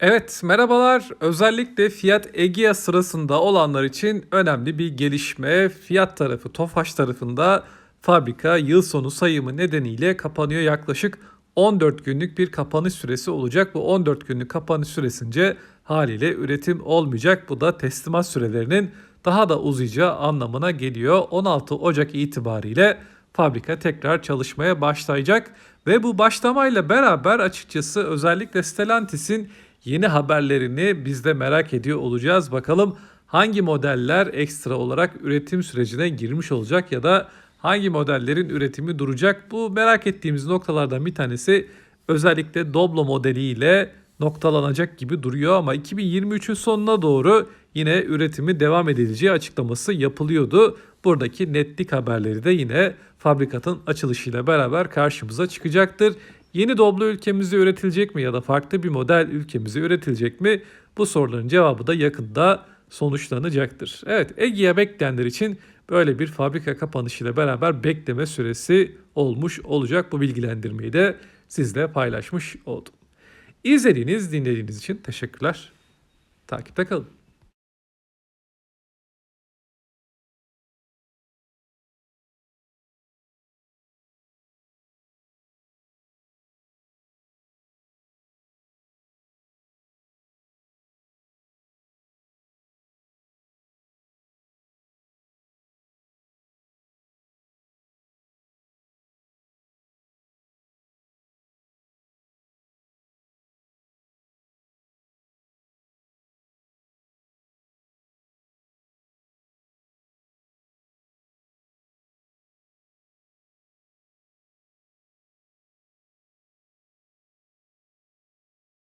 Evet, merhabalar. Özellikle Fiat Egea sırasında olanlar için önemli bir gelişme. Fiat tarafı, Tofaş tarafında fabrika yıl sonu sayımı nedeniyle kapanıyor. Yaklaşık 14 günlük bir kapanış süresi olacak. Bu 14 günlük kapanış süresince haliyle üretim olmayacak. Bu da teslimat sürelerinin daha da uzayacağı anlamına geliyor. 16 Ocak itibariyle fabrika tekrar çalışmaya başlayacak ve bu başlamayla beraber açıkçası özellikle Stellantis'in yeni haberlerini biz de merak ediyor olacağız. Bakalım hangi modeller ekstra olarak üretim sürecine girmiş olacak ya da hangi modellerin üretimi duracak? Bu merak ettiğimiz noktalardan bir tanesi özellikle Doblo modeliyle noktalanacak gibi duruyor ama 2023'ün sonuna doğru yine üretimi devam edileceği açıklaması yapılıyordu. Buradaki netlik haberleri de yine fabrikatın açılışıyla beraber karşımıza çıkacaktır. Yeni Doblo ülkemizde üretilecek mi ya da farklı bir model ülkemizde üretilecek mi? Bu soruların cevabı da yakında sonuçlanacaktır. Evet Egea bekleyenler için böyle bir fabrika kapanışıyla beraber bekleme süresi olmuş olacak. Bu bilgilendirmeyi de sizle paylaşmış oldum. İzlediğiniz, dinlediğiniz için teşekkürler. Takipte kalın.